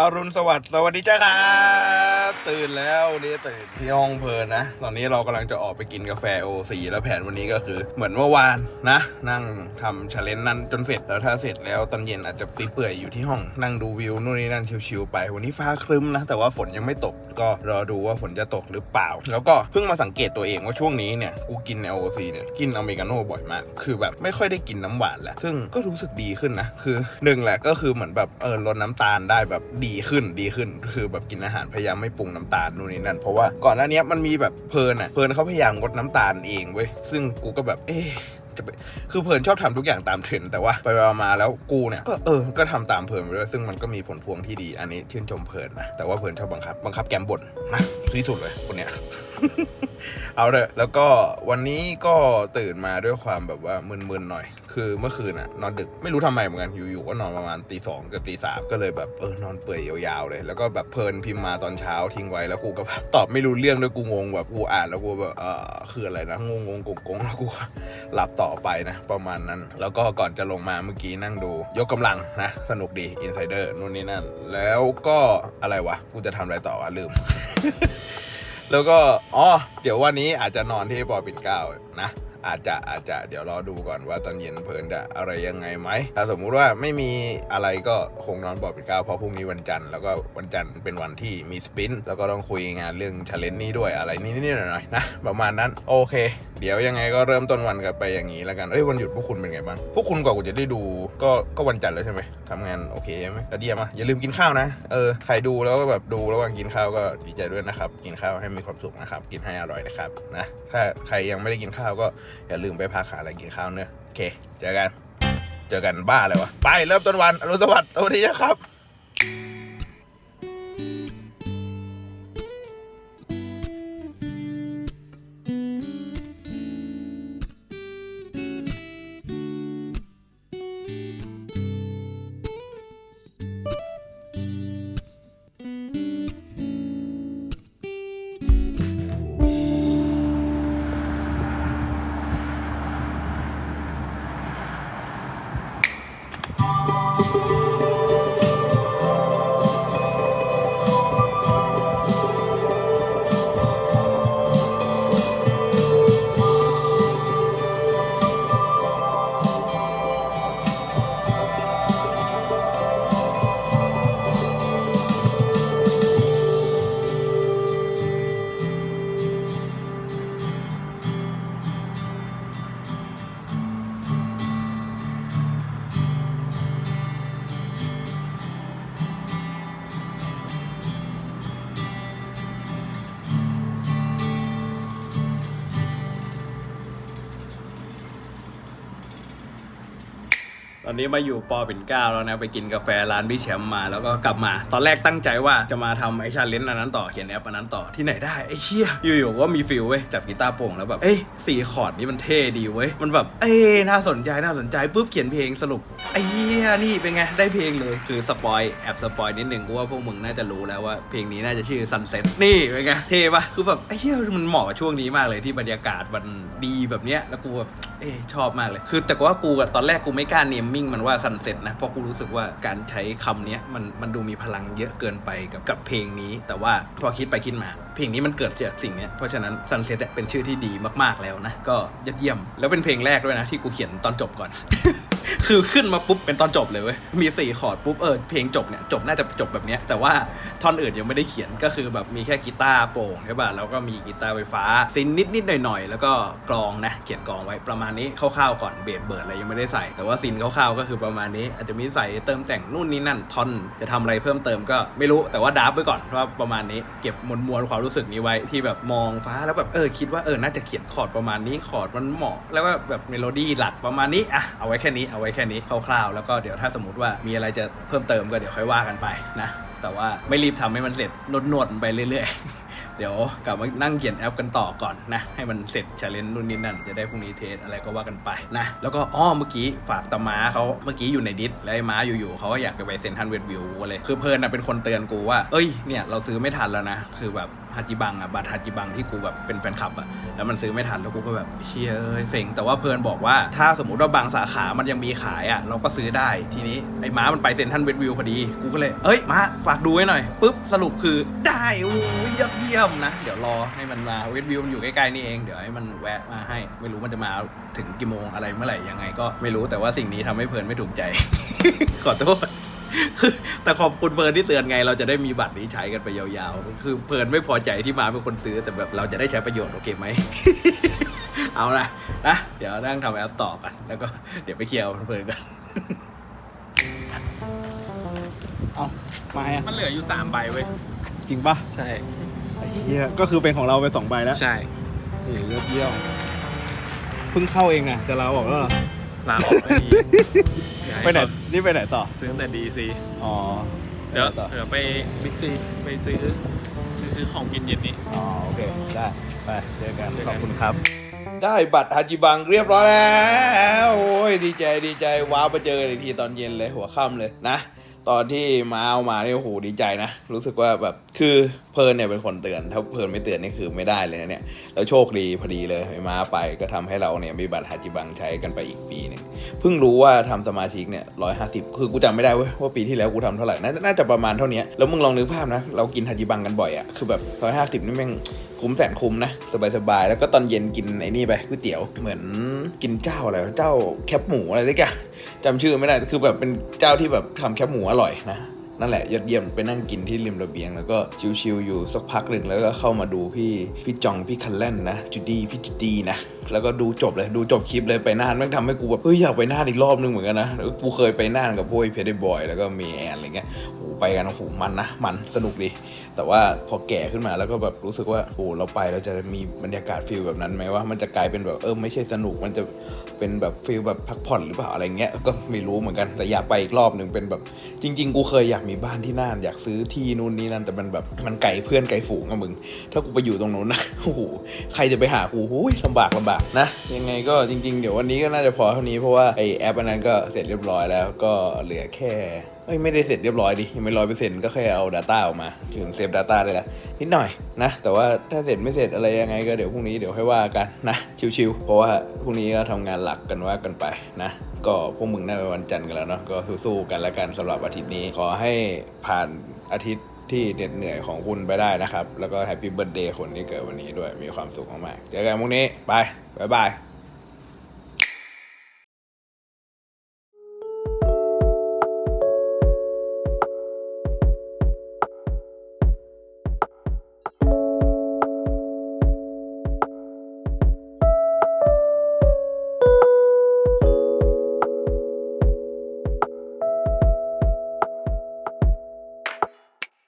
อรุณสวัสดิ์สวัสดีจ้าครับตื่นแล้วนี่ตื่นที่ห้องเพลินนะ ตอนนี้เรากำลังจะออกไปกินกาแฟโอซีแล้วแผนวันนี้ก็คือเหมือนเมื่อวานนะ นั่งทำชาเลนจ์นั้นจนเสร็จแล้วถ้าเสร็จแล้วตอนเย็นอาจจะไปเปื่อยอยู่ที่ห้องนั่งดูวิวนู่นนี่นั่นชิวๆไป วันนี้ฟ้าครึ้มนะ แต่ว่าฝนยังไม่ตกก็รอดูว่าฝนจะตกหรือเปล่า แล้วก็เพิ่งมาสังเกตตัวเองว่าช่วงนี้เนี่ยกูกินโอซีเนี่ยกินอเมริกาโน่บ่อยมาก คือแบบไม่ค่อยได้กินน้ำหวานแหล้วซึ่งก็รู้สึกดีขึ้นนะคือหนึ่งแหละก็คือเหมือนแบบเออลดน้ำตาลได้แบบดีีขึ้นดีขึ้น คือแบบกินอาหารพยายามไม่ปรุงน้ำตาลนู่นนี่นั่นเพราะว่าก่อนหน้านี้มันมีแบบเพลินอะเพลินเขาพยายามงดน้ำตาลเองเว้ยซึ่งกูก็แบบเอ๊ะจะไปคือเพลินชอบทำทุกอย่างตามเทรนด์แต่ว่าไปมาแล้วกูเนี่ยก็เออก็ทำตามเพลินไปด้วยซึ่งมันก็มีผลพวงที่ดีอันนี้ชื่นชมเพลินนะแต่ว่าเพลินชอบบังคับ บังคับแกมบ่นนะที่สุดเลยคนเนี้ยเอาเถอะแล้วก็วันนี้ก็ตื่นมาด้วยความแบบว่ามึนๆหน่อยคือเมื่อคืนอะนอนดึกไม่รู้ทำไมเหมือนกันอยู่ๆก็นอนประมาณตีสองกับตีสามก็เลยแบบเออนอนเปื่อยยาวๆเลย แล้วก็แบบเพลินพิมพ์มาตอนเช้าทิ้งไว้แล้วกูก็แบบตอบไม่รู้เรื่องด้วยกูงงแบบกูอ่านแล้วกูแบบเออคืออะไรนะงงงๆกงแล้วกูหลับต่อไปนะ ประมาณนั้น แล้วก็ก่อนจะลงมาเมื่อกี้นั่งดู ยกกำลังนะ สนุกดีอินไซเดอร์นู่นนี่นั่น แล้วก็อะไรวะกูจะทำอะไรต่อวะลืม แล้วก็อ๋อเดี๋ยววันนี้อาจจะนอนที่ปอปิดเก้านะ อาจจะอาจจะเดี๋ยวรอดูก่อนว่าตอนเย็นเพลินจะอะไรยังไงไหมถ้าสมมุติว่าไม่มีอะไรก็คงนอนปอปิดเกล้าเพราะพรุ่งนี้วันจันทร์แล้วก็วันจันทร์เป็นวันที่มีสปินแล้วก็ต้องคุยงานเรื่องชาเลนจ์นี้ด้วยอะไรนิดๆหน่อยๆนะประมาณนั้นโอเค เดี๋ยวยังไงก็เริ่มต้นวันกันไปอย่างนี้แล้วกันเอ้ยวันหยุดพวกคุณเป็นไงบ้างพวกคุณกว่ากูจะได้ดูก็ก็วันจันทร์แล้วใช่ไหมทำงานโอเคใช่ไหมแล้วเดียมอะอย่าลืมกินข้าวนะเออใครดูแล้วก็แบบดูระหว่างกินข้าวก็ดีใจด้วยนะครับกินข้าวให้มีความสุขนะครับกินให้อร่อยนะครับนะถ้าใครยังไม่ได้กินข้าวก็อย่าลืมไปพักหาอะไรกินข้าวเนอะโอเค เจอกัน เจอกันบ้าเลยวะ ไปเริ่มต้นวันอรุณสวัสดิ์สวัสดีครับ อนนี้มาอยู่ปอปิ่นเก้าแล้วนะไปกินกาแฟร้านพี่แชมป์มาแล้วก็กลับมา ตอนแรกตั้งใจว่าจะมาทำไอชาเลนจ์อันนั้นต่อเขียนแอปอันนั้นต่อที่ไหนได้ไอ้เหี้ยอยู่ๆก็มีฟิลเว้ยจับกีตาร์โป่งแล้วแบบเอ้ยสี่คอร์ดนี้มันเท่ดีเว้ยมันแบบเอ้ยน่าสนใจน่าสนใจปุ๊บเขียนเพลงสรุป เหี้ยนี่เป็นไง ได้เพลงเลยคือสปอยแอบสปอยนิดหนึ่งกูว่าพวกมึงน่าจะรู้แล้วว่าเพลงนี้น่าจะชื่อ Sunset นี่เป็นไงเท่ปะคือแบบไอ้เหี้ยมันเหมาะกับช่วงนี้มากเลยที่บรรยากาศมันดีแบบเนี้ยแล้วกูแบบเอ้ชอบมากเลย คือแต่ว่ากูตอนแรกกูไม่กล้าเนมมิ่งมันว่า Sunset นะเพราะกูรู้สึกว่าการใช้คำเนี้ยมันมันดูมีพลังเยอะเกินไปกับกับเพลงนี้ แต่ว่าพอคิดไปคิดมา เพลงนี้มันเกิดจากสิ่งเนี้ยเพราะฉะนั้น Sunset เป็นชื่อที่ดีมากๆแล้วนะก็ยอดเยี่ยม แล้วเป็นเพลงแรกด้วยนะที่กูเขียนตอนจบก่อน คือขึ้นมาปุ๊บเป็นตอนจบเลยเว้ย มีสี่คอร์ดปุ๊บเออเพลงจบเนี่ยจบน่าจะจบแบบเนี้ยแต่ว่าท่อนอื่นยังไม่ได้เขียนก็คือแบบมีแค่กีตาร์โปร่งใช่ป่ะแล้วก็มีกีตาร์ไฟฟ้าซินนิดนิดหน่อยหน่อยๆแล้วก็กลองนะเขียนกลองไว้ประมาณนี้คร่าวๆก่อนเบสเบิร์ดอะไรยังไม่ได้ใส่ แต่ว่าซินคร่าวๆก็คือประมาณนี้ อาจจะมีใส่เติมแต่งนู่นนี่นั่นท่อนจะทำอะไรเพิ่มเติมก็ไม่รู้แต่ว่าดับไว้ก่อนเพราะว่าประมาณนี้เก็บมวลมวลความรู้สึกนี้ไว้ที่แบบมองฟ้าแล้วแบบเออคิดว่าเออน่าจะเขียนคอร์ดประมาณนี้คอร์ดมันเหมาะ แล้วก็แบบเมโลดี้หลักประมาณนี้อะเอาไว้แค่นี้เอาไว้แค่นี้คร่าวๆแล้วก็เดี๋ยวถ้าสมมติว่ามีอะไรจะเพิ่มเติมก็เดี๋ยวค่อยว่ากันไปนะแต่ว่าไม่รีบทำให้มันเสร็จนวดๆมันไปเรื่อยๆ เดี๋ยวกลับมานั่งเขียนแอปกันต่อก่อนนะ ให้มันเสร็จชาเลนจ์นู่นนี่นั่นจะได้พรุ่งนี้เทสอะไรก็ว่ากันไปนะ แล้วก็อ้อเมื่อกี้ฝากตาม้าเขาเมื่อกี้อยู่ในดิสแล้วไอ้ม้าอยู่ๆเขาก็อยากจะไปเซ็นทรัลเวดวิวเลย คือเพลิร์นนะเป็นคนเตือนกูว่า เอ้ยเนี่ยเราซื้อไม่ทันแล้วนะ คือแบบ ฮาจิบังอะบัตรฮาจิบังที่กูแบบเป็นแฟนคลับอะแล้วมันซื้อไม่ทันแล้วกูก็แบบเฮ้ยเอ้ยเซ็งแต่ว่าเพื่อนบอกว่าถ้าสมมติว่าบางสาขามันยังมีขายอะเราก็ซื้อได้ทีนี้ไอ้ม้ามันไปเซ็นทรัลเวสต์วิวพอดีกูก็เลยเอ้ยม้าฝากดูไว้หน่อยปุ๊บสรุปคือได้โอ้ยยอดเยี่ยมนะ เดี๋ยวรอให้มันมาเวสต์วิวมันอยู่ใกล้ๆนี่เองเดี๋ยวให้มันแวะมาให้ไม่รู้มันจะมาถึงกี่โมงอะไรเมื่อไหร่ยังไงก็ไม่รู้แต่ว่าสิ่งนี้ทำให้เพลินไม่ถูกใจ ขอโทษ คือแต่ขอบคุณเพลินที่เตือนไง เราจะได้มีบัตรนี้ใช้กันไปยาวๆ คือเพลินไม่พอใจที่มาเป็นคนซื้อแต่แบบเราจะได้ใช้ประโยชน์โอเคไหม เอาละนะเดี๋ยวนั่งทำแอปต่อกัน แล้วก็เดี๋ยวไปเคลียร์กับเพลินกันเอามาอะมันเหลืออยู่สามใบเว้ย จริงปะใช่ ไอ้เหี้ยก็คือเป็นของเราไปสองใบแล้วใช่ นี่ยอดเยี่ยมเพิ่งเข้าเองนะแต่เราบอกแล้วเหรอ ลาออกไปดีอย่าไปไหน เขานี่ไปไหนต่อ ซื้อตั้งแต่ดีซีอ๋อเดี๋ยวไปไหนต่อเดี๋ยวไปบิ๊กซีไปซื้อซื้อซื้อของกินเย็นนี้ อ๋อ โอเค ได้ ไป เจอกัน เจอกัน ขอบคุณครับ ได้บัตรฮาจิบังเรียบร้อยแล้ว โอ้ย ดีใจดีใจ ว้าวไปเจอกันอีกทีตอนเย็นเลยหัวค่ำเลยนะ ตอนที่มาเอามาเนี่ยโอ้โหดีใจนะ รู้สึกว่าแบบ คือเพลินเนี่ยเป็นคนเตือน ถ้าเพลินไม่เตือนนี่คือไม่ได้เลยนะเนี่ยแล้วโชคดีพอดีเลยไอ้มาไปก็ทำให้เราเนี่ยมีบัตรฮาจิบังใช้กันไปอีกปีนึงเพิ่งรู้ว่าทำสมาชิกเนี่ยร้อยห้าสิบคือกูจำไม่ได้เว้ยว่าปีที่แล้วกูทำเท่าไหร่น่าจะประมาณเท่านี้แล้วมึงลองนึกภาพนะเรากินฮาจิบังกันบ่อยอะคือแบบร้อยห้าสิบนี่แม่งคุ้มแสนคุ้มนะ สบายๆ แล้วก็ตอนเย็นกินไอ้นี่ไปก๋วยเตี๋ยวเหมือนกินเจ้าอะไรเจ้าแคบหมูอะไรสักอย่างจำชื่อไม่ได้คือแบบเป็นเจ้าที่แบบทำแคบหมูอร่อยนะ นั่นแหละยอดเยี่ยมไปนั่งกินที่ริมระเบียง แล้วก็ชิวๆอยู่สักพักหนึ่งแล้วก็เข้ามาดูพี่พี่จองพี่คันแล่นนะจูดี้พี่จูดี้นะแล้วก็ดูจบเลยดูจบคลิปเลยไปน่านแม่งทำให้กูแบบเฮ้ยอยากไปน่านอีกรอบนึงเหมือนกันนะแล้วกูเคยไปน่านกับพวกเพเดบอยแล้วก็เมย์แอนอะไรเงี้ยโอ้โหไปกันโอ้โหมันนะมันสนุกดีแต่ว่าพอแก่ขึ้นมาแล้วก็แบบรู้สึกว่าโอ้เราไปเราจะมีบรรยากาศฟิลแบบนั้นไหมว่ามันจะกลายเป็นแบบเออไม่ใช่สนุกมันจะ เป็นแบบฟิลแบบพักผ่อนหรือเปล่าอะไรเงี้ยก็ไม่รู้เหมือนกันแต่อยากไปอีกรอบหนึ่งเป็นแบบจริง ๆ กูเคยอยากมีบ้านที่น่านอยากซื้อที่นู่นนี่นั่นแต่มันแบบมันไกลเพื่อนไกลฝูงอะมึง ถ้ากูไปอยู่ตรงนู้นนะโอ้โหใครจะไปหากูหูยลำบากลำบากนะ ยังไงก็จริง ๆ เดี๋ยววันนี้ก็น่าจะพอเท่านี้เพราะว่าไอแอปอันนั้นก็เสร็จเรียบร้อยแล้วก็เหลือแค่ เอ้ยไม่ได้เสร็จเรียบร้อยดิยังไม่ร้อยเปอร์เซ็นต์ก็แค่เอา Data ออกมาถึงเซฟ Data ได้ล้วนิดหน่อยนะ แต่ว่าถ้าเสร็จไม่เสร็จอะไรยังไงก็เดี๋ยวพรุ่งนี้เดี๋ยวค่อยว่ากันนะ ชิวๆเพราะว่าพรุ่งนี้ก็ทำงานหลักกันว่ากันไปนะ ก็พวกมึงน่าเป็นวันจันทร์กันแล้วเนาะก็สู้ๆกันแล้วกันสำหรับอาทิตย์นี้ ขอให้ผ่านอาทิตย์ที่เหน็ดเหนื่อยของคุณไปได้นะครับ แล้วก็แฮปปี้เบิร์ดเดย์คนที่เกิดวันนี้ด้วยมีความสุขมากๆเจอกันพรุ่งนี้ไปบ๊ายบาย